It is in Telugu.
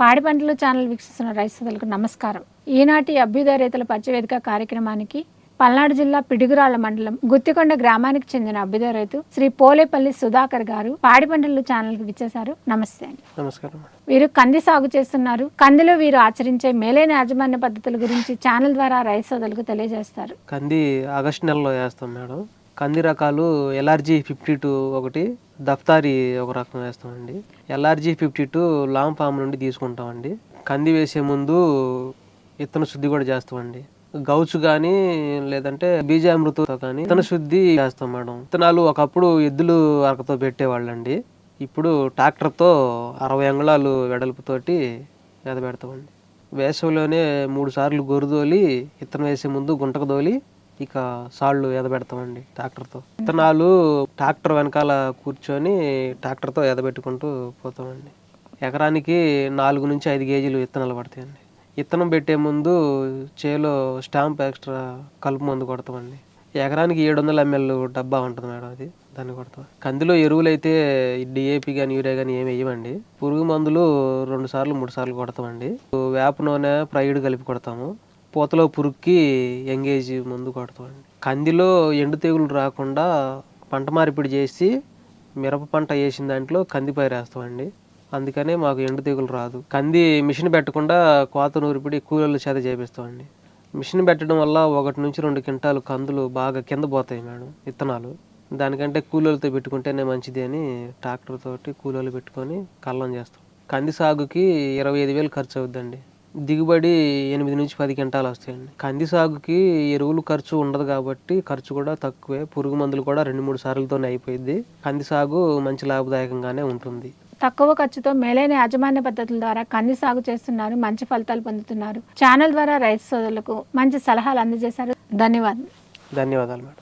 పాడి పంటలు ఛానల్ వీక్షిస్తున్న రైతు సోదరులకు నమస్కారం. ఈనాటి అభ్యుదయ రైతుల పరిచయవేదిక కార్యక్రమానికి పల్నాడు జిల్లా పిడుగురాళ్ళ మండలం గుత్తికొండ గ్రామానికి చెందిన అభ్యుదయ రైతు శ్రీ పోలేపల్లి సుధాకర్ గారు పాడి పంటలు ఛానల్కి విచ్చేశారు. నమస్తే అండి. నమస్కారం వీరు కంది సాగు చేస్తున్నారు. కందిలో వీరు ఆచరించే మేలైన యాజమాన్య పద్ధతుల గురించి ఛానల్ ద్వారా రైతు సోదరులకు తెలియజేస్తారు. కంది ఆగస్టు నెలలో వేస్తాం మేడం. కంది రకాలు ఎల్ఆర్జీ ఫిఫ్టీ టూ ఒకటి దఫ్తారి ఒక రకం వేస్తామండి. LRG fifty two long form నుండి తీసుకుంటామండి. కంది వేసే ముందు విత్తన శుద్ధి కూడా చేస్తామండి. గౌచు కానీ లేదంటే బీజామృతం కానీ విత్తన శుద్ధి చేస్తాం మేడం. విత్తనాలు ఒకప్పుడు ఎద్దులు అరకతో పెట్టేవాళ్ళండి. ఇప్పుడు ట్రాక్టర్తో అరవై అంగుళాలు వెడల్పుతోటి ఎదబెడతామండి వేసవిలోనే మూడు సార్లు గొరుదోలి విత్తనం వేసే ముందు గుంటకు దోలి ఇక సాళ్ళు ఎదబెడతామండి ట్రాక్టర్తో. విత్తనాలు ట్రాక్టర్ వెనకాల కూర్చొని ట్రాక్టర్తో ఎదబెట్టుకుంటూ పోతామండి. ఎకరానికి నాలుగు నుంచి ఐదు కేజీలు విత్తనాలు పడతాయండి. విత్తనం పెట్టే ముందు చేలో స్టాంప్ ఎక్స్ట్రా కలుపు మందు కొడతామండి. ఎకరానికి ఏడు వందల ఎంఎల్ డబ్బా ఉంటుంది మేడం అది దాన్ని కొడతాం. కందిలో ఎరువులు అయితే డిఏపి కానీ యూరియా కానీ ఏమి వేయమండి పురుగు మందులు రెండు సార్లు మూడు సార్లు కొడతామండి. వేప నూనె ప్రైడ్ కలిపి కొడతాము. పూతలో పురుక్కి ఎంగేజ్ మందు కొడతామండి. కందిలో ఎండు తెగులు రాకుండా పంట మార్పిడి చేసి మిరప పంట వేసిన దాంట్లో కంది పైరు వేస్తామండి. అందుకనే మాకు ఎండు తెగులు రాదు. కంది మిషన్ పెట్టకుండా కోత నూరిపిడి కూలీల చేత చేపిస్తామండి. మిషన్ పెట్టడం వల్ల ఒకటి నుంచి రెండు క్వింటాలు కందులు బాగా కింద పోతాయి మేడం విత్తనాలు. దానికంటే కూలీలతో పెట్టుకుంటేనే మంచిది అని ట్రాక్టర్ తోటి కూలీలు పెట్టుకొని కల్లం చేస్తాం. కంది సాగుకి ఇరవై ఐదు వేలు ఖర్చు అవుద్దండి. దిగుబడి ఎనిమిది నుంచి పది క్వింటాలు వస్తాయండి. కంది సాగుకి ఎరువులు ఖర్చు ఉండదు కాబట్టి ఖర్చు కూడా తక్కువే. పురుగు మందులు కూడా రెండు మూడు సార్లతోనే అయిపోయింది కంది సాగు మంచి లాభదాయకంగానే ఉంటుంది. తక్కువ ఖర్చుతో మేలైన యాజమాన్య పద్ధతుల ద్వారా కంది సాగు చేస్తున్నారు మంచి ఫలితాలు పొందుతున్నారు. ఛానల్ ద్వారా రైతు సోదరులకు మంచి సలహాలు అందజేశారు. ధన్యవాదాలు ధన్యవాదాలు మేడం.